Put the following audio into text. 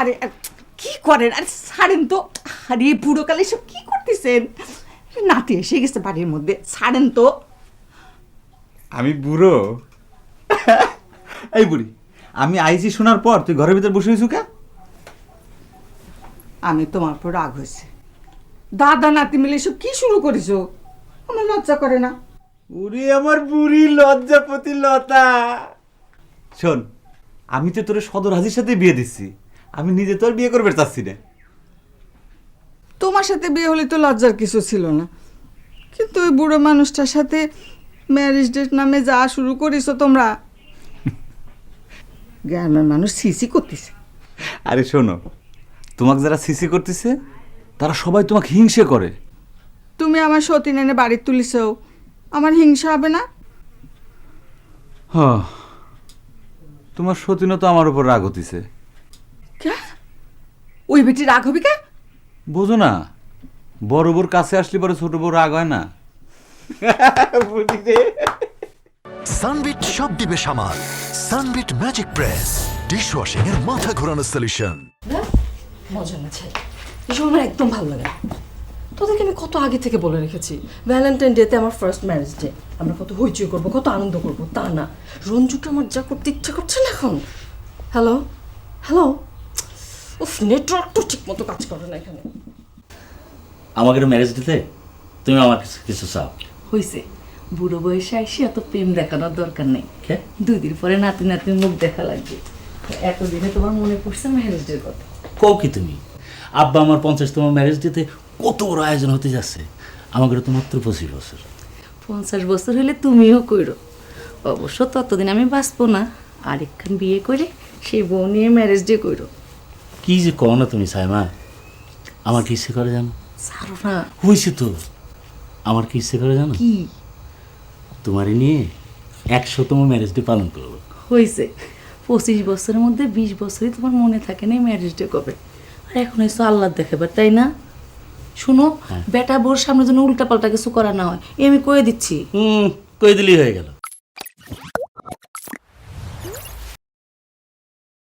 আরে কি করেন? আরে ছাড়েন তো। আরে বুড়োকালে সব কি করতেছেন? নাতি এসে গেছে বাড়ির মধ্যে। ছাড়েন তো। আমি বুড়ো। এই বুড়ি আমি আইছি শোনার পর তুই ঘরের ভিতর বসে হয়েছু কা আমি তোমার উপর রাগ হয়েছে। দাদা নাতি মিলে সব কি শুরু করেছ? আমার লজ্জা করে না। উরি আমার বুড়ি লজ্জাপতি লতা। শোন আমি তো তোর সদর হাজির সাথে বিয়ে দিচ্ছি। আমি নিজে তোর বিয়ে করবে চাচ্ছি না। তোমার সাথে বিয়ে হলে তো লজ্জার কিছু ছিল না। কিন্তু ওই বুড়ো মানুষটার সাথে ম্যারেজ ডেট নামে যা শুরু করেছ তোমরা। গ্রামের মানুষ সিসি করতেছে। আরে শোনো তোমাকে যারা সিসি করতেছে তারা সবাই তোমাকে হিংসে করে। তুমি আমার সতীন এনে বাড়ি তুলিছো আমার হিংসা হবে না? হ তোমার সতীনও তো আমার উপর রাগ হতিছে। ওই বেটি রাগ হবে কে? বোঝো না বড় বোর কাছে আসলে পরে ছোট বউ রাগ হয় না। সানবিট সব দিবে সামাল। Sunbit magic press dish dishwashing এর মাথা ঘোরানো সলিউশন মজা না ছাই। এসব আমার একদম ভালো লাগে তোদেরকে আমি কত আগে থেকে বলে রেখেছি ভ্যালেন্টাইন ডেতে আমার ফার্স্ট ম্যারেজ ডে আমরা কত হইচই করব কত আনন্দ করব তা না। রঞ্জুটা আমার যা করতে ইচ্ছা করছে না এখন। হ্যালো হ্যালো উফ নেটওয়ার্ক তো ঠিক মতো কাজ করে না এখানে। আমাকে ম্যারেজ দিতে? তুমি আমার কাছে কিছু চাও। হয়েছে বুড়ো বয়সে আইসি এত প্রেম দেখানোর দরকার নেই। দুই দিন পরে নাতি নাতি মুখ দেখা লাগবে। এতদিনে তোমার মনে পড়ছে ম্যারেজের কথা? কও কি তুমি? আব্বা আমার পঞ্চাশতম ম্যারেজ দিতে কত বড় আয়োজন হতে যাচ্ছে? আমাকে তো মাত্র পঁচিশ বছর। পঞ্চাশ বছর হলে তুমিও কইরো। অবশ্য ততদিন আমি বাঁচবো না। আরেকখান বিয়ে করে সেই বউ নিয়ে ম্যারেজ ডে কইরো। কি যে কও না তুমি সাইমা? আমার কি ইচ্ছে করে জানো? ছাড়ো না হয়েছে তো। আমার কি ইচ্ছে করে জানো? কি? তোমারই নিয়ে একশোতম ম্যারেজ ডে পালন করব। হয়েছে পঁচিশ বছরের মধ্যে বিশ বছরই তোমার মনে থাকে না ম্যারেজ ডে কবে? আর এখন এসো আল্লাহ দেখাবার তাই না? শুনো বেটা বোর সামনে যেন উল্টা পাল্টা কিছু করা না হয়। এ আমি কয়ে দিচ্ছি। হুম কই দিলেই হয়ে গেল।